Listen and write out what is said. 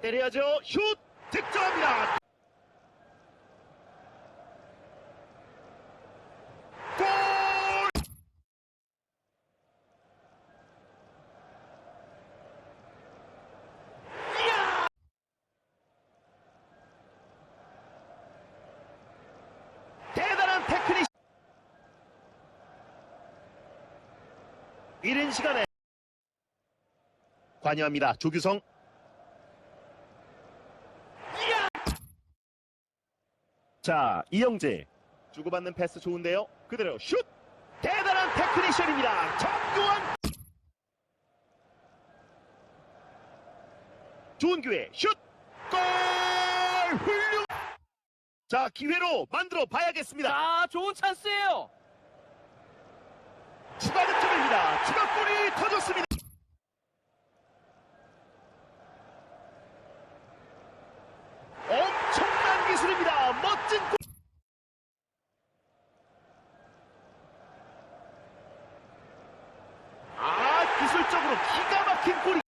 때려야죠. 슛 득점합니다. 골! 이야! 대단한 테크닉. 이른 시간에 관여합니다. 조규성. 이야! 자, 이영재. 주고받는 패스 좋은데요. 그대로 슛! 대단한 테크니션입니다. 정교한 좋은 기회 슛! 골! 훌륭! 자, 기회로 만들어 봐야겠습니다. 자, 좋은 찬스예요. 멋진 골. 아 기술적으로 기가 막힌 골이.